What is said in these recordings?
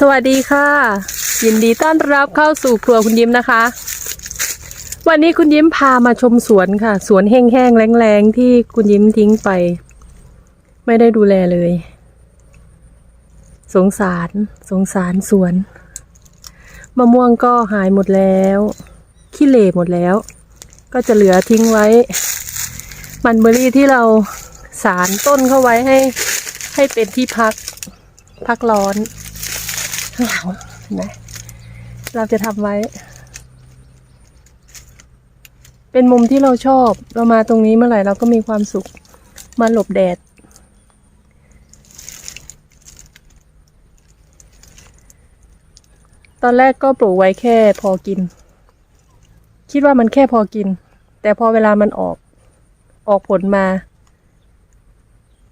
สวัสดีค่ะ ยินดีต้อนรับเข้าสู่ครัวคุณยิ้มนะคะ วันนี้คุณยิ้มพามาชมสวนค่ะ สวนแห้งๆแรงๆ ที่คุณยิ้มทิ้งไป ไม่ได้ดูแลเลย สงสาร สงสารสวนมะม่วงก็หายหมดแล้วขี้เหร่หมดแล้ว ก็จะเหลือทิ้งไว้ มันเบอรี่ที่เราสารต้นเข้าไว้ให้ ให้เป็นที่พัก พักร้อน ข้างหลังนไหมเราจะทำไว้ เป็นมุมที่เราชอบ เรามาตรงนี้เมื่อไหร่เราก็มีความสุขมาหลบแดด ตอนแรกก็ปลูกไว้แค่พอกิน คิดว่ามันแค่พอกิน แต่พอเวลามันออกออกผลมา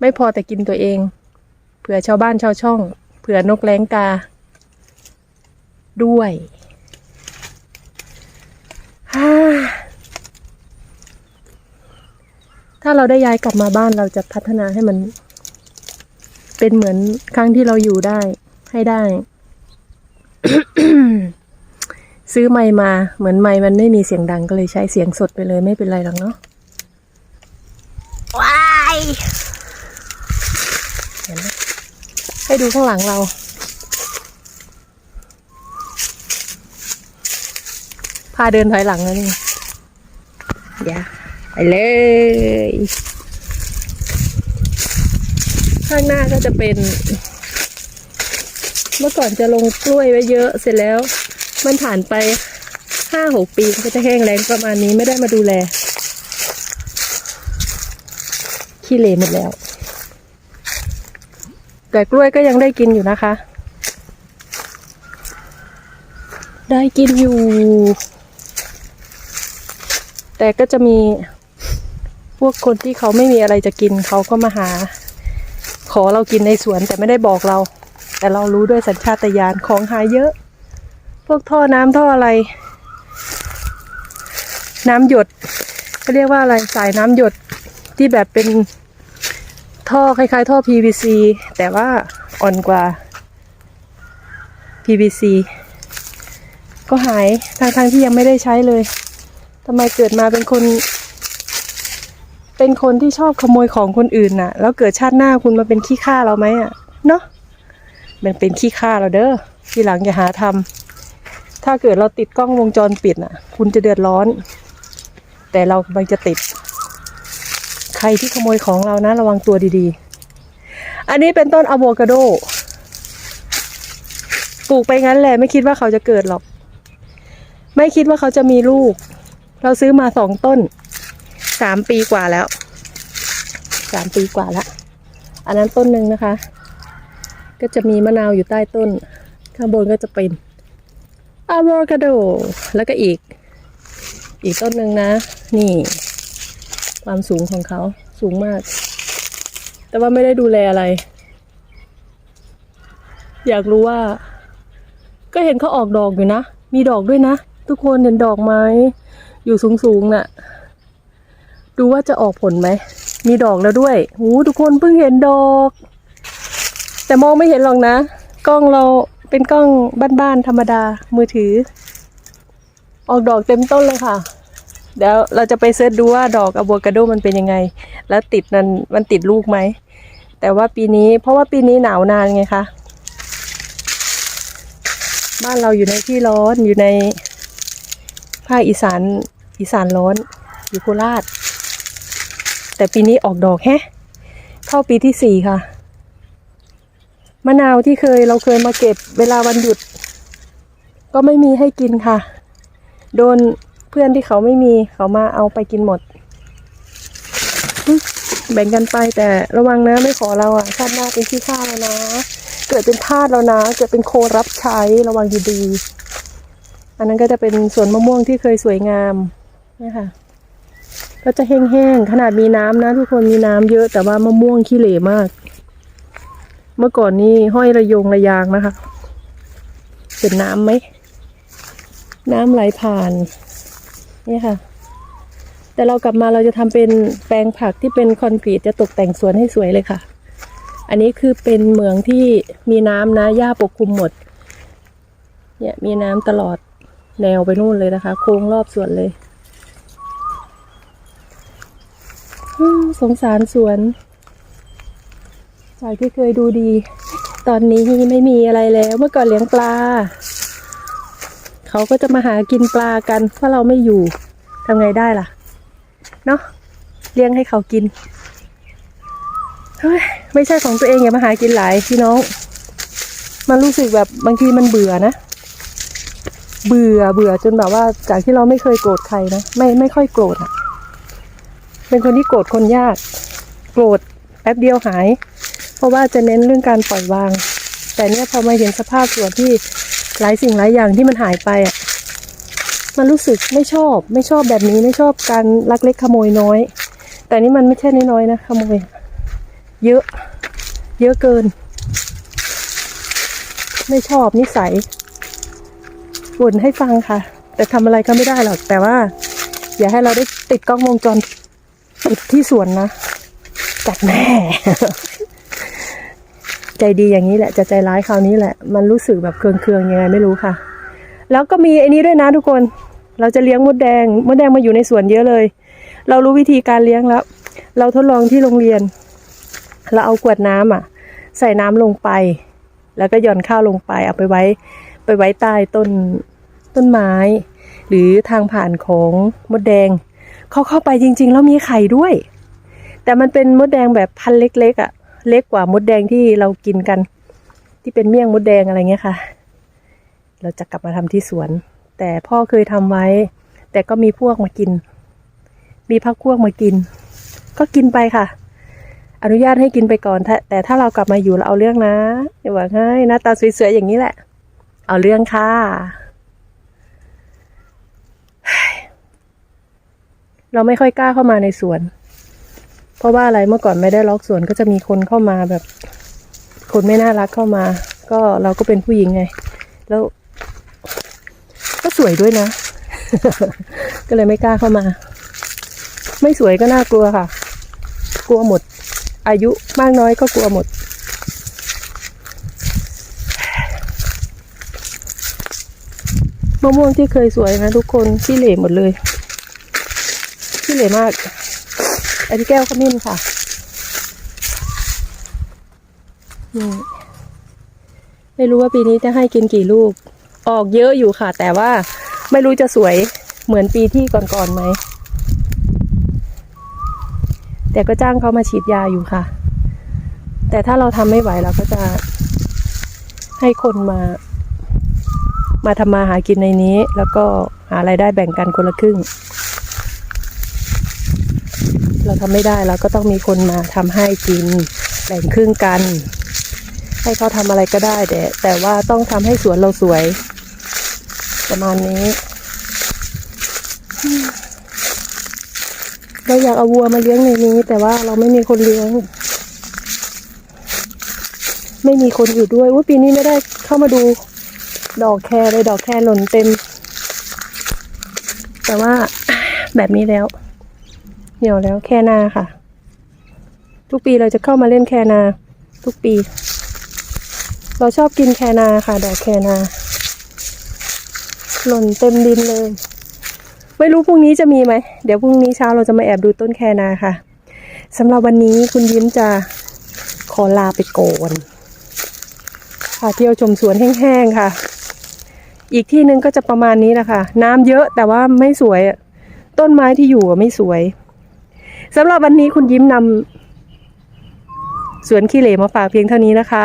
ไม่พอแต่กินตัวเอง เผื่อชาวบ้านชาวช่อง เผื่อนกแร้งกา ด้วยฮ่าถ้าเราได้ย้ายกลับมาบ้านเราจะพัฒนาให้มัน เป็นเหมือนครั้งที่เราอยู่ได้ ให้ได้ ซื้อไมค์มาเหมือนไมค์มันไม่มีเสียงดังก็เลยใช้เสียงสดไปเลยไม่เป็นไรหรอกเนาะว้ายเห็นไหมให้ดูข้างหลังเรา พาเดินถอยหลังแล้วนี่อย่าไปเลย ข้างหน้าก็จะเป็น เมื่อก่อนจะลงกล้วยไว้เยอะเสร็จแล้ว มันผ่านไปห้าหกปีก็จะแห้งแรงประมาณนี้ไม่ได้มาดูแลขี้เหร่หมดแล้ว แต่กล้วยก็ยังได้กินอยู่นะคะ ได้กินอยู่ แต่ก็จะมีพวกคนที่เขาไม่มีอะไรจะกินเขาก็มาหา ขอเรากินในสวนแต่ไม่ได้บอกเรา แต่เรารู้ด้วยสัญชาตญาณของหายเยอะ พวกท่อน้ำท่ออะไร น้ำหยดเขาเรียกว่าอะไรสายน้ำหยดที่แบบเป็นท่อคล้ายๆ ท่อ PVC แต่ว่าอ่อนกว่า PVC ก็หายทางทางๆที่ยังไม่ได้ใช้เลย ทำไมเกิดมาเป็นคน เป็นคนที่ชอบขโมยของคนอื่นน่ะ แล้วเกิดชาติหน้าคุณมาเป็นขี้ข้าเราไหมอะ เนาะมันเป็นขี้ข้าเราเด้อทีหลังอย่าหาทำถ้าเกิดเราติดกล้องวงจรปิดน่ะ คุณจะเดือดร้อน แต่เรากำลังจะติด ใครที่ขโมยของเรานะ ระวังตัวดีๆ อันนี้เป็นต้นอะโวคาโดปลูกไปงั้นแหละไม่คิดว่าเขาจะเกิดหรอก ไม่คิดว่าเขาจะมีลูก เราซื้อมาสองต้นสามปีกว่าแล้วสามปีกว่าแล้วอันนั้นต้นหนึ่งนะคะ ก็จะมีมะนาวอยู่ใต้ต้น ข้างบนก็จะเป็นอะโวคาโด แล้วก็อีก อีกต้นหนึ่งนะ นี่ ความสูงของเขาสูงมาก แต่ว่าไม่ได้ดูแลอะไร อยากรู้ว่า ก็เห็นเขาออกดอกอยู่นะ มีดอกด้วยนะ ทุกคนเห็นดอกไหม อยู่สูงๆน่ะ ดูว่าจะออกผลไหม มีดอกแล้วด้วยหูทุกคนเพิ่งเห็นดอก แต่มองไม่เห็นหรอกนะ กล้องเราเป็นกล้องบ้านๆธรรมดามือถือ ออกดอกเต็มต้นเลยค่ะ เดี๋ยวเราจะไปเสิร์ชดูว่าดอกอะโวคาโดมันเป็นยังไง แล้วติดนั้นมันติดลูกไหม แต่ว่าปีนี้ เพราะว่าปีนี้หนาวนานไงคะบ้านเราอยู่ในที่ร้อนอยู่ในภาคอีสาน อีสานร้อนอยู่โคราช แต่ปีนี้ออกดอกแฮะ เข้าปีที่สี่ค่ะ มะนาวที่เคยเราเคยมาเก็บเวลาวันหยุด ก็ไม่มีให้กินค่ะ โดนเพื่อนที่เขาไม่มีเขามาเอาไปกินหมด แบ่งกันไปแต่ระวังนะไม่ขอเราอะชาติหน้าเป็นที่ข้าแล้วนะ เกิดเป็นทาสแล้วนะ เกิดเป็นโครับใช้ระวังดีๆอันนั้นก็จะเป็นสวนมะม่วงที่เคยสวยงาม นะคะก็จะแห้งๆ ขนาดมีน้ำนะ ทุกคนมีน้ำเยอะแต่ว่ามะม่วงขี้เหร่มาก เมื่อก่อนนี่ห้อยระยงระยางนะคะเป็นน้ำไหม น้ำไหลผ่าน นี่ค่ะ แต่เรากลับมาเราจะทำเป็นแปลงผักที่เป็นคอนกรีตจะตกแต่งสวนให้สวยเลยค่ะ อันนี้คือเป็นเหมืองที่มีน้ำนะหญ้าปกคลุมหมด เนี่ยมีน้ำตลอดแนวไปนู่นเลยนะคะ โค้งรอบสวนเลยอืม สงสารสวน จากที่เคยดูดี ตอนนี้ไม่มีอะไรแล้ว เมื่อก่อนเลี้ยงปลา เขาก็จะมาหากินปลากันเพราะเราไม่อยู่ทำไงได้ล่ะ เนาะเลี้ยงให้เขากินเฮ้ยไม่ใช่ของตัวเองอย่ามาหากินหลายพี่น้อง มันรู้สึกแบบบางทีมันเบื่อนะ เบื่อเบื่อจนแบบว่าจากที่เราไม่เคยโกรธใครนะไม่ไม่ค่อยโกรธอะ เป็นคนที่โกรธคนยาก โกรธแป๊บเดียวหาย เพราะว่าจะเน้นเรื่องการปล่อยวาง แต่เนี่ยพอมาเห็นสภาพส่วนที่หลายสิ่งหลายอย่างที่มันหายไปอะมันรู้สึกไม่ชอบไม่ชอบแบบนี้ไม่ชอบการลักเล็กขโมยน้อย แต่นี่มันไม่ใช่น้อยๆนะขโมย เยอะ เยอะเกิน ไม่ชอบนิสัยบ่นให้ฟังค่ะ แต่ทำอะไรก็ไม่ได้หรอก แต่ว่า อย่าให้เราได้ติดกล้องวงจร ปิดที่สวนนะจัดแน่ใจดีอย่างนี้แหละ จะใจร้ายคราวนี้แหละ มันรู้สึกแบบเคืองๆยังไงไม่รู้ค่ะ แล้วก็มีไอ้นี้ด้วยนะทุกคน เราจะเลี้ยงมดแดงมดแดงมาอยู่ในสวนเยอะเลย เรารู้วิธีการเลี้ยงแล้ว เราทดลองที่โรงเรียน เราเอาขวดน้ำอะ ใส่น้ำลงไป แล้วก็หย่อนข้าวลงไป เอาไปไว้ ไปไว้ใต้ต้นต้นไม้ หรือทางผ่านของมดแดง เขาเข้าไปจริง ๆ แล้วมีไข่ด้วย แต่มันเป็นมดแดงแบบพันเล็กๆอะ เล็กกว่ามดแดงที่เรากินกัน ที่เป็นเมี่ยงมดแดงอะไรเงี้ยค่ะ เราจะกลับมาทำที่สวน แต่พ่อเคยทำไว้ แต่ก็มีพวกมากิน มีพักพวกมากิน ก็กินไปค่ะ อนุญาตให้กินไปก่อน แต่ถ้าเรากลับมาอยู่เราเอาเรื่องนะอย่าหวังให้หน้าตาสวยๆอย่างนี้แหละ เอาเรื่องค่ะ เราไม่ค่อยกล้าเข้ามาในสวน เพราะว่าอะไรเมื่อก่อนไม่ได้ล็อกสวนก็จะมีคนเข้ามาแบบ คนไม่น่ารักเข้ามา ก็เราก็เป็นผู้หญิงไง แล้ว ก็สวยด้วยนะ ก็เลยไม่กล้าเข้ามา ไม่สวยก็น่ากลัวค่ะ กลัวหมด อายุมากน้อยก็กลัวหมดมะม่วงที่เคยสวยนะทุกคนขี้เหร่หมดเลย ขี้เหร่มาก อันนี้แก้วขมิ้นค่ะ นี่ ไม่รู้ว่าปีนี้จะให้กินกี่ลูก ออกเยอะอยู่ค่ะ แต่ว่าไม่รู้จะสวยเหมือนปีที่ก่อนๆไหม แต่ก็จ้างเขามาฉีดยาอยู่ค่ะ แต่ถ้าเราทำไม่ไหวเราก็จะให้คนมา มาทำมาหากินในนี้ แล้วก็หารายได้แบ่งกันคนละครึ่ง เราทำไม่ได้เราก็ต้องมีคนมาทำให้กินแบ่งครึ่งกัน ให้เขาทำอะไรก็ได้แต่แต่ว่าต้องทำให้สวนเราสวย ประมาณนี้ เราอยากเอาวัวมาเลี้ยงในนี้ แต่ว่าเราไม่มีคนเลี้ยง ไม่มีคนอยู่ด้วยว่าปีนี้ไม่ได้เข้ามาดู ดอกแครเลยดอกแครหล่นเต็ม แต่ว่าแบบนี้แล้ว หี่ยวแล้วแคนาค่ะ ทุกปีเราจะเข้ามาเล่นแคนา ทุกปี เราชอบกินแคนาค่ะ ดอกแคนาหล่นเต็มดินเลย ไม่รู้พรุ่งนี้จะมีไหม เดี๋ยวพรุ่งนี้เช้าเราจะมาแอบดูต้นแคนาค่ะสำหรับวันนี้คุณยิ้มจะขอลาไปก่อนพาเที่ยวชมสวนแห้งๆค่ะ อีกที่หนึ่งก็จะประมาณนี้แหละค่ะ น้ำเยอะแต่ว่าไม่สวย ต้นไม้ที่อยู่ไม่สวย สำหรับวันนี้คุณยิ้มนำสวนขี้เหร่มาฝากเพียงเท่านี้นะคะ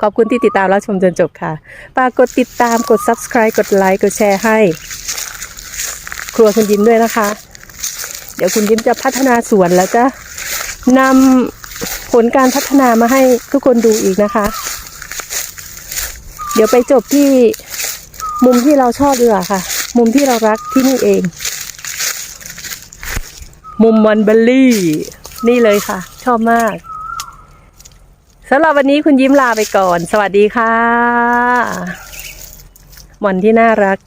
ขอบคุณที่ติดตามรับชมจนจบค่ะฝากกดติดตามกด subscribe กดไลค์กดแชร์ให้ ครัวคุณยิ้มด้วยนะคะ เดี๋ยวคุณยิ้มจะพัฒนาสวนแล้วจะนำผลการพัฒนามาให้ทุกคนดูอีกนะคะ เดี๋ยวไปจบที่มุมที่เราชอบดีกว่าค่ะ มุมที่เรารักที่นี่เอง มุมมอนเบลลี่ นี่เลยค่ะ ชอบมากสำหรับวันนี้คุณยิ้มลาไปก่อน สวัสดีค่ะหมอนที่น่ารัก